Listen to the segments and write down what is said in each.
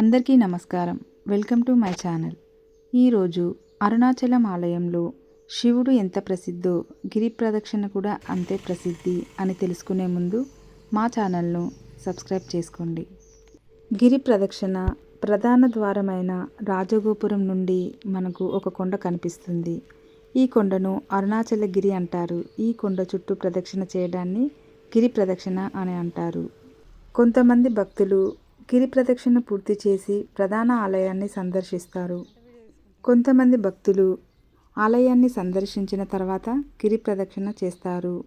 అందరికీ నమస్కారం. Welcome to my channel. ఈరోజు అరుణాచలం ఆలయంలో శివుడు ఎంత ప్రసిద్ధో గిరి ప్రదక్షిణ కూడా అంతే ప్రసిద్ధి అని తెలుసుకునే ముందు మా ఛానల్ను సబ్స్క్రైబ్ చేసుకోండి. గిరి ప్రదక్షిణ ప్రధాన ద్వారమైన రాజగోపురం నుండి మనకు ఒక కొండ కనిపిస్తుంది. ఈ కొండను అరుణాచల గిరి అంటారు. ఈ కొండ చుట్టూ ప్రదక్షిణ చేయడాన్ని గిరి ప్రదక్షిణ అని అంటారు. కొంతమంది భక్తులు గిరి ప్రదక్షిణ పూర్తి చేసి ప్రధాన ఆలయాన్ని సందర్శిస్తారు. కొంతమంది భక్తులు ఆలయాన్ని సందర్శించిన తర్వాత గిరి ప్రదక్షిణ చేస్తారు.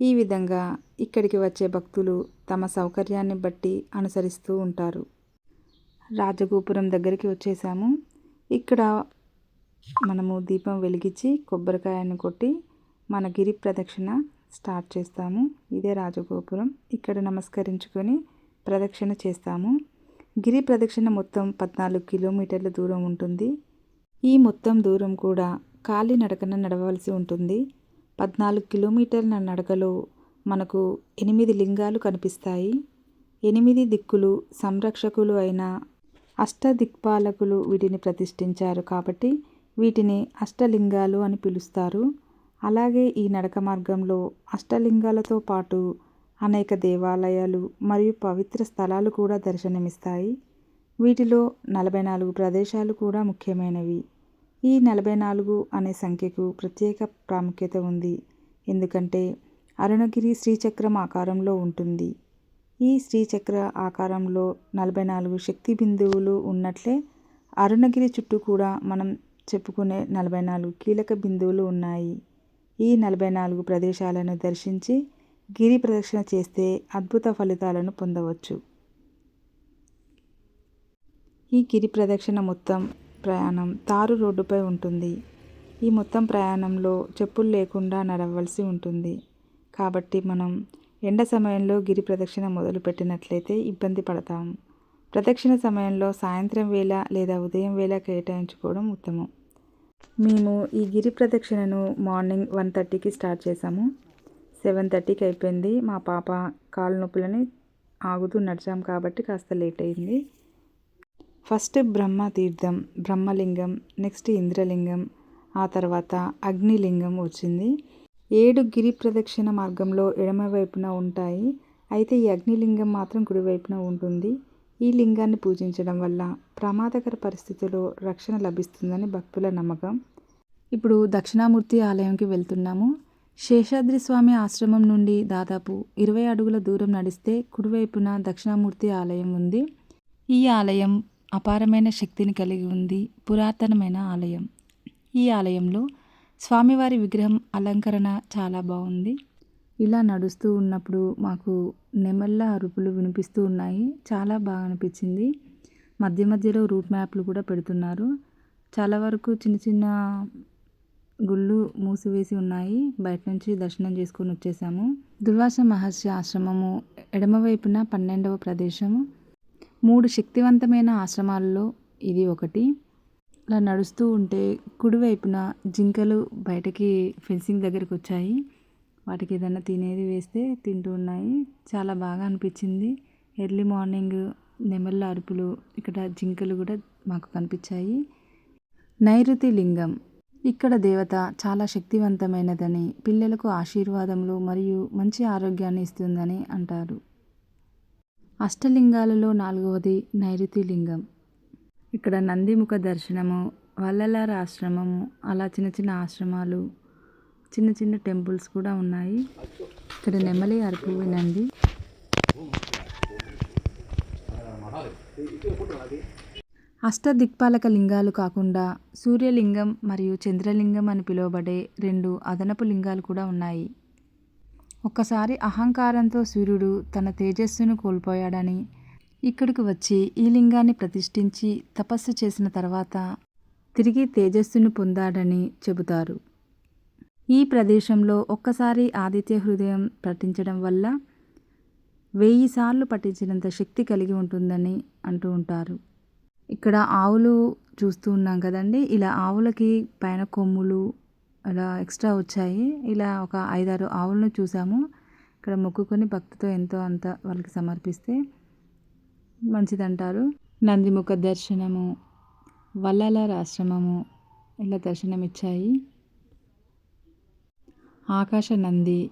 ఈ విధంగా ఇక్కడికి వచ్చే భక్తులు తమ సౌకర్యాన్ని బట్టి అనుసరిస్తూ ఉంటారు. రాజగోపురం దగ్గరికి వచ్చేసాము. ఇక్కడ మనము దీపం వెలిగించి కొబ్బరికాయను కొట్టి మన గిరి ప్రదక్షిణ స్టార్ట్ చేస్తాము. ఇదే రాజగోపురం. ఇక్కడ నమస్కరించుకొని ప్రదక్షిణ చేస్తాము. గిరి ప్రదక్షిణ మొత్తం పద్నాలుగు కిలోమీటర్ల దూరం ఉంటుంది. ఈ మొత్తం దూరం కూడా ఖాళీ నడకన నడవలసి ఉంటుంది. పద్నాలుగు కిలోమీటర్ల నడకలో మనకు ఎనిమిది లింగాలు కనిపిస్తాయి. ఎనిమిది దిక్కులు సంరక్షకులు అయిన అష్టదిక్పాలకులు వీటిని ప్రతిష్ఠించారు కాబట్టి వీటిని అష్టలింగాలు అని పిలుస్తారు. అలాగే ఈ నడక మార్గంలో అష్టలింగాలతో పాటు అనేక దేవాలయాలు మరియు పవిత్ర స్థలాలు కూడా దర్శనమిస్తాయి. వీటిలో నలభై నాలుగు ప్రదేశాలు కూడా ముఖ్యమైనవి. ఈ నలభై నాలుగు అనే సంఖ్యకు ప్రత్యేక ప్రాముఖ్యత ఉంది. ఎందుకంటే అరుణగిరి శ్రీచక్రం ఆకారంలో ఉంటుంది. ఈ శ్రీచక్ర ఆకారంలో నలభై నాలుగు శక్తి బిందువులు ఉన్నట్లే అరుణగిరి చుట్టూ కూడా మనం చెప్పుకునే నలభై నాలుగు కీలక బిందువులు ఉన్నాయి. ఈ నలభై నాలుగు ప్రదేశాలను దర్శించి గిరి ప్రదక్షిణ చేస్తే అద్భుత ఫలితాలను పొందవచ్చు. ఈ గిరి ప్రదక్షిణ మొత్తం ప్రయాణం తారు రోడ్డుపై ఉంటుంది. ఈ మొత్తం ప్రయాణంలో చెప్పులు లేకుండా నడవలసి ఉంటుంది. కాబట్టి మనం ఎండ సమయంలో గిరి ప్రదక్షిణ మొదలు పెట్టినట్లయితే ఇబ్బంది పడతాము ప్రదక్షిణ సమయంలో సాయంత్రం వేళ లేదా ఉదయం వేళ కేటాయించుకోవడం ఉత్తమం. మేము ఈ గిరి ప్రదక్షిణను మార్నింగ్ వన్ థర్టీకి స్టార్ట్ చేసాము సెవెన్ థర్టీకి అయిపోయింది. మా పాప కాలు నొప్పులని ఆగుతూ నడిచాం కాబట్టి కాస్త లేట్ అయింది. ఫస్ట్ బ్రహ్మ తీర్థం బ్రహ్మలింగం నెక్స్ట్ ఇంద్రలింగం ఆ తర్వాత అగ్నిలింగం వచ్చింది. ఏడు గిరి ప్రదక్షిణ మార్గంలో ఎడమవైపున ఉంటాయి. అయితే ఈ అగ్నిలింగం మాత్రం కుడివైపున ఉంటుంది. ఈ లింగాన్ని పూజించడం వల్ల ప్రమాదకర పరిస్థితుల్లో రక్షణ లభిస్తుందని భక్తుల నమ్మకం. ఇప్పుడు దక్షిణామూర్తి ఆలయంకి వెళ్తున్నాము. శేషాద్రి స్వామి ఆశ్రమం నుండి దాదాపు ఇరవై అడుగుల దూరం నడిస్తే కుడివైపున దక్షిణామూర్తి ఆలయం ఉంది. ఈ ఆలయం అపారమైన శక్తిని కలిగి ఉంది. పురాతనమైన ఆలయం. ఈ ఆలయంలో స్వామివారి విగ్రహం అలంకరణ చాలా బాగుంది. ఇలా నడుస్తూ ఉన్నప్పుడు మాకు నెమళ్ళ అరుపులు వినిపిస్తూ ఉన్నాయి. చాలా బాగా అనిపించింది. మధ్య మధ్యలో రూట్ మ్యాప్లు కూడా పెడుతున్నారు. చాలా వరకు చిన్న చిన్న గుళ్ళు మూసివేసి ఉన్నాయి. బయట నుంచి దర్శనం చేసుకొని వచ్చేసాము. దుర్వాస మహర్షి ఆశ్రమము ఎడమవైపున పన్నెండవ ప్రదేశము. మూడు శక్తివంతమైన ఆశ్రమాల్లో ఇది ఒకటి. అలా నడుస్తూ ఉంటే కుడివైపున జింకలు బయటకి ఫెన్సింగ్ దగ్గరికి వచ్చాయి. వాటికి ఏదైనా తినేది వేస్తే తింటూ ఉన్నాయి. చాలా బాగా అనిపించింది. ఎర్లీ మార్నింగ్ నెమళ్ళ అరుపులు ఇక్కడ జింకలు కూడా మాకు కనిపించాయి. నైరుతి లింగం. ఇక్కడ దేవత చాలా శక్తివంతమైనదని పిల్లలకు ఆశీర్వాదములు మరియు మంచి ఆరోగ్యాన్ని ఇస్తుందని అంటారు. అష్టలింగాలలో నాలుగవది నైరుతి లింగం. ఇక్కడ నందిముఖ దర్శనము వల్లలార ఆశ్రమము అలా చిన్న చిన్న ఆశ్రమాలు చిన్న చిన్న టెంపుల్స్ కూడా ఉన్నాయి. ఇక్కడ నెమలి అరుపు వినండి. అష్టదిక్పాలక లింగాలు కాకుండా సూర్యలింగం మరియు చంద్రలింగం అని పిలువబడే రెండు అదనపు లింగాలు కూడా ఉన్నాయి. ఒక్కసారి అహంకారంతో సూర్యుడు తన తేజస్సును కోల్పోయాడని ఇక్కడికి వచ్చి ఈ లింగాన్ని ప్రతిష్ఠించి తపస్సు చేసిన తర్వాత తిరిగి తేజస్సును పొందాడని చెబుతారు. ఈ ప్రదేశంలో ఒక్కసారి ఆదిత్య హృదయం పఠించడం వల్ల వెయ్యి సార్లు పఠించినంత శక్తి కలిగి ఉంటుందని అంటూ ఉంటారు. ఇక్కడ ఆవులు చూస్తూ ఉన్నాం కదండి. ఇలా ఆవులకి పైన కొమ్ములు అలా ఎక్స్ట్రా వచ్చాయి. ఇలా ఒక ఐదారు ఆవులను చూసాము. ఇక్కడ మొక్కుకొని భక్తితో ఎంతో అంత వాళ్ళకి సమర్పిస్తే మంచిదంటారు. నందిముఖ దర్శనము వల్లల ఆశ్రమము ఇలా దర్శనమిచ్చాయి. ఆకాశ నంది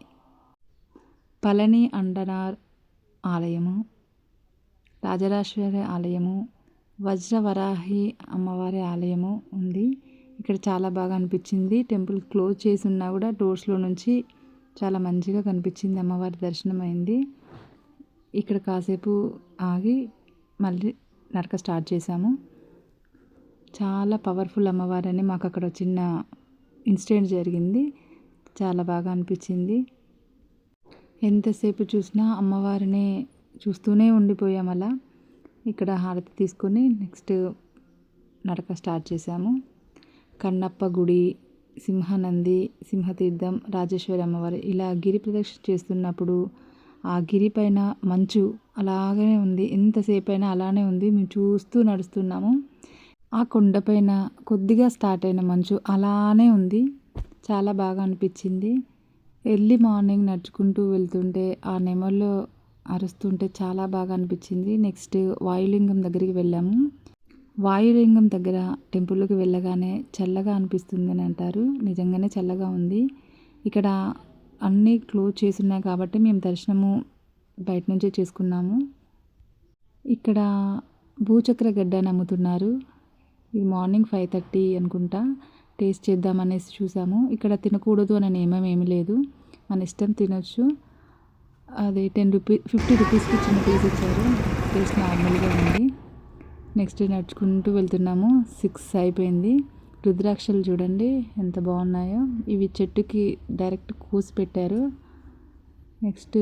పళని అండనార్ ఆలయము రాజరాజేశ్వరి ఆలయము వజ్రవరాహి అమ్మవారి ఆలయము ఉంది. ఇక్కడ చాలా బాగా అనిపించింది. టెంపుల్ క్లోజ్ చేసి ఉన్నా కూడా డోర్స్లో నుంచి చాలా మంచిగా కనిపించింది అమ్మవారి దర్శనం అయింది. ఇక్కడ కాసేపు ఆగి మళ్ళీ నడక స్టార్ట్ చేశాము. చాలా పవర్ఫుల్ అమ్మవారని మాకు అక్కడ చిన్న ఇన్సిడెంట్ జరిగింది. చాలా బాగా అనిపించింది. ఎంతసేపు చూసినా అమ్మవారిని చూస్తూనే ఉండిపోయాం అలా. ఇక్కడ హారతి తీసుకొని నెక్స్ట్ నడక స్టార్ట్ చేసాము కన్నప్ప గుడి సింహనంది సింహతీర్థం రాజేశ్వరి అమ్మవారి ఇలా గిరి ప్రదక్షిణ చేస్తున్నప్పుడు ఆ గిరి పైన మంచు అలాగనే ఉంది. ఎంతసేపు అయినా అలానే ఉంది. మేము చూస్తూ నడుస్తున్నాము. ఆ కొండపైన కొద్దిగా స్టార్ట్ అయిన మంచు అలానే ఉంది. చాలా బాగా అనిపించింది. ఎర్లీ మార్నింగ్ నడుచుకుంటూ వెళ్తుంటే ఆ నెమల్లో అరుస్తుంటే చాలా బాగా అనిపించింది. నెక్స్ట్ వాయులింగం దగ్గరికి వెళ్ళాము. వాయులింగం దగ్గర టెంపుల్కి వెళ్ళగానే చల్లగా అనిపిస్తుంది అని అంటారు. నిజంగానే చల్లగా ఉంది. ఇక్కడ అన్నీ క్లోజ్ చేసి ఉన్నాయి కాబట్టి మేము దర్శనము బయట నుంచే చేసుకున్నాము. ఇక్కడ భూచక్ర గడ్డ అమ్ముతున్నారు. ఇది మార్నింగ్ ఫైవ్ థర్టీ అనుకుంటా. టేస్ట్ చేద్దామనేసి చూసాము. ఇక్కడ తినకూడదు అనే నియమం ఏమీ లేదు. మన ఇష్టం తినొచ్చు. అది టెన్ రూపీ ఫిఫ్టీ రూపీస్కి చిన్న పీస్ ఇచ్చారు. టేస్ట్ నార్మల్గా ఉంది. నెక్స్ట్ నడుచుకుంటూ వెళ్తున్నాము. సిక్స్ అయిపోయింది. రుద్రాక్షలు చూడండి ఎంత బాగున్నాయో. ఇవి చెట్టుకి డైరెక్ట్ కూసి పెట్టారు. నెక్స్ట్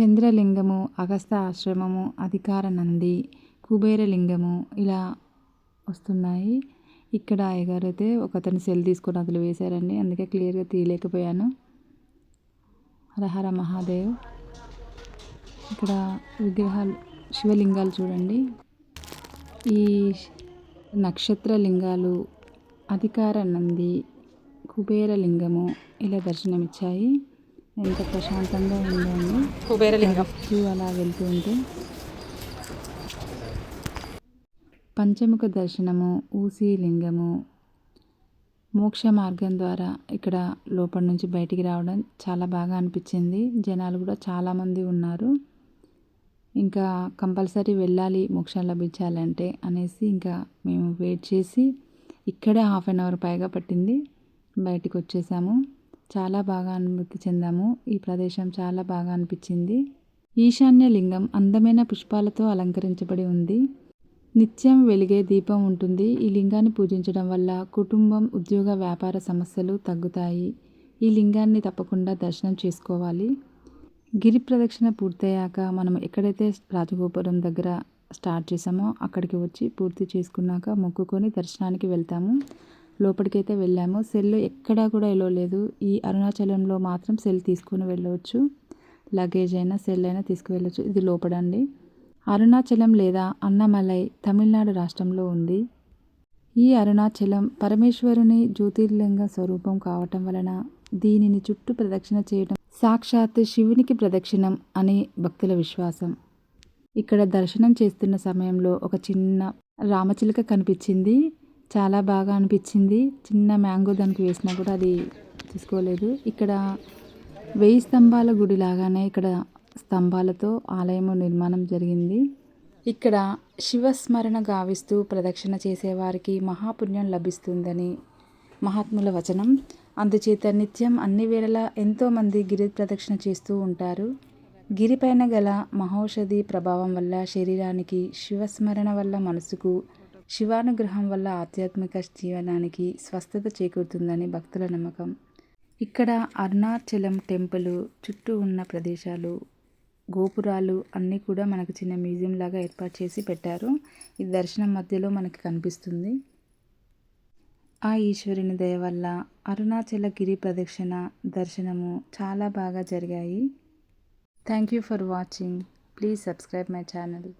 చంద్రలింగము అగస్త ఆశ్రమము అధికార నంది కుబేరలింగము ఇలా వస్తున్నాయి. ఇక్కడ అయ్యగారు అయితే ఒకతని సెల్ తీసుకొని అందులో వేశారండి. అందుకే క్లియర్గా తీయలేకపోయాను. హరహర మహాదేవ్. ఇక్కడ విగ్రహాలు శివలింగాలు చూడండి. ఈ నక్షత్ర లింగాలు అధికార నంది కుబేర లింగము ఇలా దర్శనమిచ్చాయి. ఎంత ప్రశాంతంగా ఉందండి కుబేరలింగం. అలా వెళ్తూ ఉంటే. పంచముఖ దర్శనము ఊసి లింగము మోక్ష మార్గం ద్వారా ఇక్కడ లోపల నుంచి బయటికి రావడం చాలా బాగా అనిపించింది. జనాలు కూడా చాలామంది ఉన్నారు. ఇంకా కంపల్సరీ వెళ్ళాలి మోక్షం లభించాలంటే అనేసి ఇంకా మేము వెయిట్ చేసి ఇక్కడే హాఫ్ అన్ అవర్ పైగా పట్టింది. బయటికి వచ్చేసాము. చాలా బాగా అనుభూతి చెందాము. ఈ ప్రదేశం చాలా బాగా అనిపించింది. ఈశాన్య లింగం అందమైన పుష్పాలతో అలంకరించబడి ఉంది. నిత్యం వెలిగే దీపం ఉంటుంది. ఈ లింగాన్ని పూజించడం వల్ల కుటుంబం ఉద్యోగ వ్యాపార సమస్యలు తగ్గుతాయి. ఈ లింగాన్ని తప్పకుండా దర్శనం చేసుకోవాలి. గిరి ప్రదక్షిణ పూర్తయ్యాక మనం ఎక్కడైతే రాజగోపురం దగ్గర స్టార్ట్ చేసామో అక్కడికి వచ్చి పూర్తి చేసుకున్నాక మొక్కుకొని దర్శనానికి వెళ్తాము. లోపలికైతే వెళ్ళాము. సెల్ ఎక్కడా కూడా వెళ్ళలేదు లేదు. ఈ అరుణాచలంలో మాత్రం సెల్ తీసుకొని వెళ్ళవచ్చు. లగేజ్ అయినా సెల్ అయినా తీసుకువెళ్ళచ్చు. ఇది లోపడండి. అరుణాచలం లేదా అన్నమలై తమిళనాడు రాష్ట్రంలో ఉంది. ఈ అరుణాచలం పరమేశ్వరుని జ్యోతిర్లింగ స్వరూపం కావటం వలన దీనిని చుట్టూ ప్రదక్షిణ చేయడం సాక్షాత్ శివునికి ప్రదక్షిణం అనే భక్తుల విశ్వాసం. ఇక్కడ దర్శనం చేస్తున్న సమయంలో ఒక చిన్న రామచిలుక కనిపించింది. చాలా బాగా అనిపించింది. చిన్న మ్యాంగో దానికి వేసినా కూడా అది తీసుకోలేదు. ఇక్కడ వెయ్యి స్తంభాల గుడి లాగానే ఇక్కడ స్తంభాలతో ఆలయము నిర్మాణం జరిగింది. ఇక్కడ శివస్మరణ గావిస్తూ ప్రదక్షిణ చేసేవారికి మహాపుణ్యం లభిస్తుందని మహాత్ముల వచనం. అందుచేత నిత్యం అన్ని వేళలా ఎంతోమంది గిరి ప్రదక్షిణ చేస్తూ ఉంటారు. గిరిపైన గల మహౌషధి ప్రభావం వల్ల శరీరానికి శివస్మరణ వల్ల మనసుకు శివానుగ్రహం వల్ల ఆధ్యాత్మిక జీవనానికి స్వస్థత చేకూరుతుందని భక్తుల నమ్మకం. ఇక్కడ అరుణాచలం టెంపుల్ చుట్టూ ఉన్న ప్రదేశాలు గోపురాలు అన్నీ కూడా మనకు చిన్న మ్యూజియం లాగా ఏర్పాటు చేసి పెట్టారు. ఇది దర్శనం మధ్యలో మనకి కనిపిస్తుంది. ఆ ఈశ్వరుని దయ వల్ల అరుణాచల గిరి ప్రదక్షిణ దర్శనము చాలా బాగా జరిగాయి. Thank you for watching please subscribe my channel